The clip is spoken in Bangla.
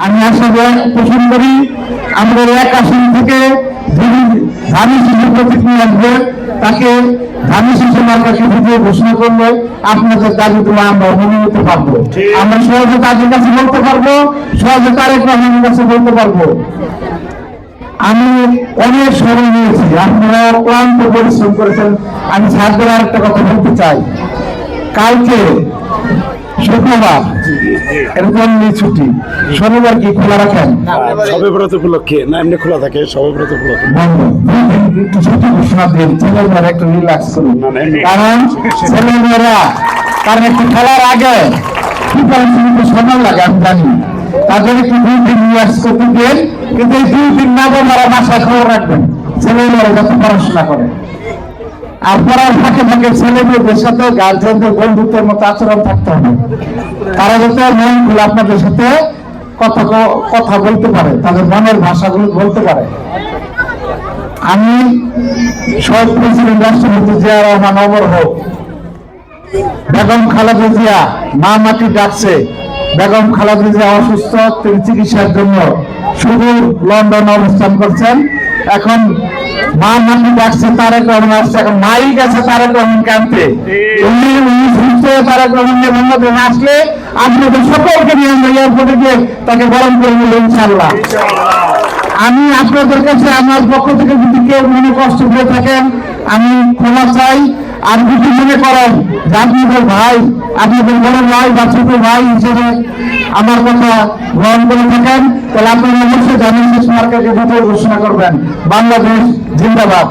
আমি আশা করি- পোষণ করি আমাদের এক আসন থেকে যিনি ধানি শিশু প্রতীক নিয়ে আসবে তাকে ধানি শিশু মার্কাকে বিজয় ঘোষণা করলে আপনাদের দাবিগুলো আমরা মেনে নিতে পারব। আমরা সহজে তাদের কাছে বলতে পারব সহজে তারেক রহমানের কাছে বলতে পারব। আমি অনেক সময় নিয়েছি আপনারা ক্লান্ত পরিশ্রম করেছেন আমি ছাত্র একটা কথা বলতে চাই। কালকে শুক্রবার এরকম নেই ছুটি। শনিবার কি খোলা রাখেন? সবে ব্রত উপলক্ষে না এমনি খোলা থাকে সবে ব্রত উপলক্ষে। বন্ধ একটু ছুটি ঘোষণা দিন ছেলেমেয়েরা একটু রিল্যাক্স করুন। কারণ ছেলেমেয়েরা কারণ একটু খেলার আগে সময় লাগে আমি জানি। তাদের একটু দুই দিন রিল্যাক্স করতে দিন কিন্তু এই দুই দিন না বাসায় খবর রাখবেন। ছেলেমেয়েরা যাতে পড়াশোনা করে। আর পড়ার ফাঁকে ফাঁকে ছেলে মেয়েদের সাথে গার্জেনদের বন্ধুত্বের মতো আচরণ থাকতে হবে। তারা যাতে মন খুলে আপনাদের সাথে কথা কথা বলতে পারে। তাদের মনের ভাষাগুলো বলতে পারে। আমি শহীদ প্রেসিডেন্ট রাষ্ট্রপতি জিয়া রহমান অমর হোক, বেগম খালেদা জিয়া মা মাটি ডাকছে, বেগম খালেদা জিয়া অসুস্থ, তিনি চিকিৎসার জন্য সুদূর লন্ডন অবস্থান করছেন। এখন মা মাটি ডাকছে, তারেক রহমান আসছে। এখন মাই গেছে তারেক রহমান কানতে উনি উনি রহমান নিয়ে আসলে সকলকে নিয়ে আমরা এয়ারপোর্টে গিয়ে তাকে ইনশাল্লাহ আমি আপনাদের কাছে, আমার পক্ষ থেকে যদি কেউ মনে কষ্ট পেয়ে থাকেন, আমি ক্ষমা চাই। আর যদি মনে করেন যে আপনাদের ভাই আপনাদের বড় ভাই বা ছোট ভাই হিসেবে আমার কথা গ্রহণ করে থাকেন, তাহলে আপনারা অবশ্যই জানেন ঘোষণা করবেন। বাংলাদেশ জিন্দাবাদ।